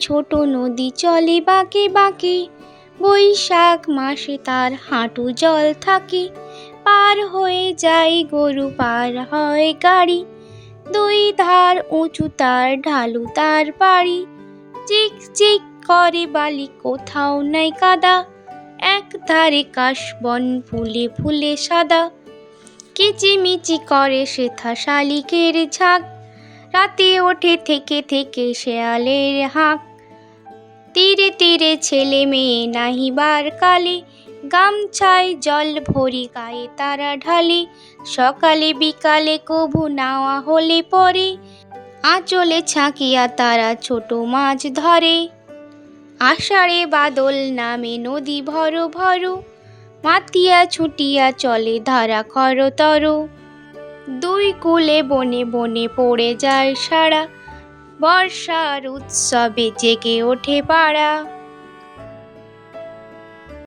ছোট নদী চলে বাঁকে বাঁকে। বৈশাখ মাসে তার হাঁটু জল থাকে। পার হয়ে যায় গরু, পার হয় গাড়ি। দুই ধার উঁচু তার ঢালু তার বাড়ি। চিক চিক করে বালি, কোথাও নাই কাদা। এক ধারে কাশবন, ফুলে ফুলে সাদা। কিচিমিচি করে শেথা শালিকের ঝাঁক। রাতে ওঠে থেকে থেকে শেয়ালের হাঁক। তীরে তীরে ছেলে মেয়ে নাহিবার কালে, গামছায় জল ভরি গায়ে তারা ঢালে। সকালে বিকালে কভু নাওয়া হলে পরে, আঁচলে ছাঁকিয়া তারা ছোট মাছ ধরে। আষাঢ়ে বাদল নামে নদী ভরো ভরো, মাতিয়া ছুটিয়া চলে ধারা খরতর। দুই কুলে বনে বনে পড়ে যায় সারা। বর্ষার উৎসবে জেগে ওঠে পাড়া।